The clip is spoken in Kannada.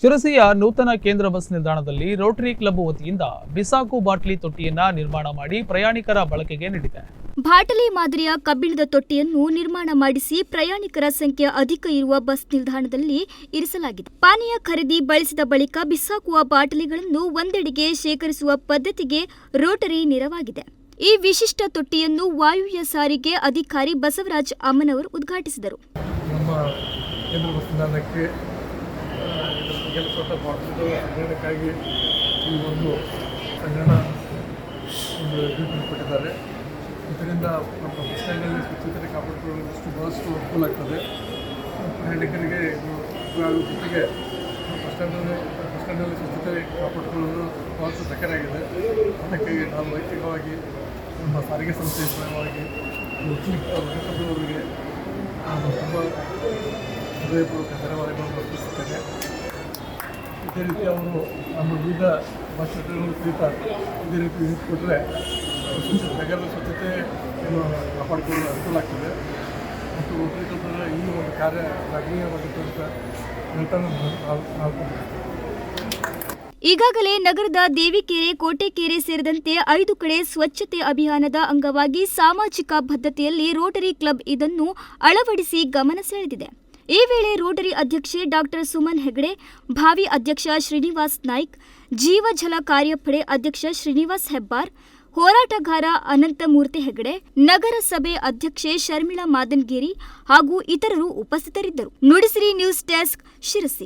ಶಿರಸಿಯ ನೂತನ ಕೇಂದ್ರ ಬಸ್ ನಿಲ್ದಾಣದಲ್ಲಿ ರೋಟರಿ ಕ್ಲಬ್ ವತಿಯಿಂದ ಬಿಸಾಕು ಬಾಟ್ಲಿ ತೊಟ್ಟಿಯನ್ನ ನಿರ್ಮಾಣ ಮಾಡಿ ಪ್ರಯಾಣಿಕರ ಬಳಕೆಗೆ ನೀಡಿದೆ. ಬಾಟಲಿ ಮಾದರಿಯ ಕಬ್ಬಿಣದ ತೊಟ್ಟಿಯನ್ನು ನಿರ್ಮಾಣ ಮಾಡಿಸಿ ಪ್ರಯಾಣಿಕರ ಸಂಖ್ಯೆ ಅಧಿಕ ಇರುವ ಬಸ್ ನಿಲ್ದಾಣದಲ್ಲಿ ಇರಿಸಲಾಗಿದೆ. ಪಾನೀಯ ಖರೀದಿ ಬಳಸಿದ ಬಳಿಕ ಬಿಸಾಕುವ ಬಾಟಲಿಗಳನ್ನು ಒಂದೆಡೆಗೆ ಶೇಖರಿಸುವ ಪದ್ಧತಿಗೆ ರೋಟರಿ ನೆರವಾಗಿದೆ. ಈ ವಿಶಿಷ್ಟ ತೊಟ್ಟಿಯನ್ನು ವಾಯುವ್ಯ ಸಾರಿಗೆ ಅಧಿಕಾರಿ ಬಸವರಾಜ್ ಅಮ್ಮನವರು ಉದ್ಘಾಟಿಸಿದರು ನಮ್ಮ ಕೇಂದ್ರ ಬಸ್ ನಿಲ್ದಾಣಕ್ಕೆ ಕೆಲಸದ ಬಾಟಲಿಗಳ ಸಂಗ್ರಹಣಕ್ಕಾಗಿ ಈ ಒಂದು ಕನ್ನಡ ಒಂದು ಟ್ರೀಟ್ಮೆಂಟ್ ಕೊಟ್ಟಿದ್ದಾರೆ ಇದರಿಂದ ನಮ್ಮ ಸ್ಟ್ಯಾಂಡಲ್ಲಿ ಸ್ವಚ್ಛತೆ ಕಾಪಾಡಿಕೊಳ್ಳಲು ಇಷ್ಟು ಬಹಳಷ್ಟು ಅನುಕೂಲ ಆಗ್ತದೆ. ಪ್ರಯಾಣಿಕರಿಗೆ ಜೊತೆಗೆ ಬಸ್ ಸ್ಟ್ಯಾಂಡಲ್ಲಿ ಬಸ್ ಸ್ಟ್ಯಾಂಡಲ್ಲಿ ಸ್ವಚ್ಛತೆ ಕಾಪಾಡಿಕೊಳ್ಳಲು ಬಹಳಷ್ಟು ಸಕ್ಕರೆಯಾಗಿದೆ ಅದಕ್ಕಾಗಿ ನಾವು ವೈಯಕ್ತಿಕವಾಗಿ ನಮ್ಮ ಸಾರಿಗೆ ಸಂಸ್ಥೆಯ ಪರವಾಗಿ ನಾನು ತುಂಬ ಹೃದಯಪೂರ್ವಕ ಧನ್ಯವಾದಗಳನ್ನು ಇದೇ ರೀತಿ ಅವರು ನಮ್ಮ ವಿವಿಧ ಬಸ್ ಸಹಿತ ಇದೇ ರೀತಿ ವಿಸಿಟ್ ಕೊಟ್ಟರೆ ನಗರದ ಸ್ವಚ್ಛತೆ ಕಾಪಾಡಿಕೊಳ್ಳಲು ಅನುಕೂಲ ಆಗ್ತದೆ. ಮತ್ತು ಕ್ಲಬ್ನ ಈ ಒಂದು ಕಾರ್ಯ ಶ್ಲಾಘನೀಯವಾಗಿತ್ತು ಅಂತ ಹೇಳ್ತಾ ಈಗಾಗಲೇ ನಗರದ ದೇವಿಕೆರೆ, ಕೋಟೆಕೆರೆ ಸೇರಿದಂತೆ ಐದು ಕಡೆ ಸ್ವಚ್ಛತೆ ಅಭಿಯಾನದ ಅಂಗವಾಗಿ ಸಾಮಾಜಿಕ ಬದ್ಧತೆಯಲ್ಲಿ ರೋಟರಿ ಕ್ಲಬ್ ಇದನ್ನು ಅಳವಡಿಸಿ ಗಮನ ಸೆಳೆದಿದೆ. ಈ ವೇಳೆ ರೋಟರಿ ಅಧ್ಯಕ್ಷೆ ಡಾಕ್ಟರ್ ಸುಮನ್ ಹೆಗಡೆ, ಭಾವಿ ಅಧ್ಯಕ್ಷ ಶ್ರೀನಿವಾಸ್ ನಾಯ್ಕ್, ಜೀವಜಲ ಕಾರ್ಯಪಡೆ ಅಧ್ಯಕ್ಷ ಶ್ರೀನಿವಾಸ್ ಹೆಬ್ಬಾರ್, ಹೋರಾಟಗಾರ ಅನಂತಮೂರ್ತಿ ಹೆಗಡೆ, ನಗರಸಭೆ ಅಧ್ಯಕ್ಷೆ ಶರ್ಮಿಳಾ ಮಾದನ್ಗಿರಿ ಹಾಗೂ ಇತರರು ಉಪಸ್ಥಿತರಿದ್ದರು. Nudisiri news desk Sirsi.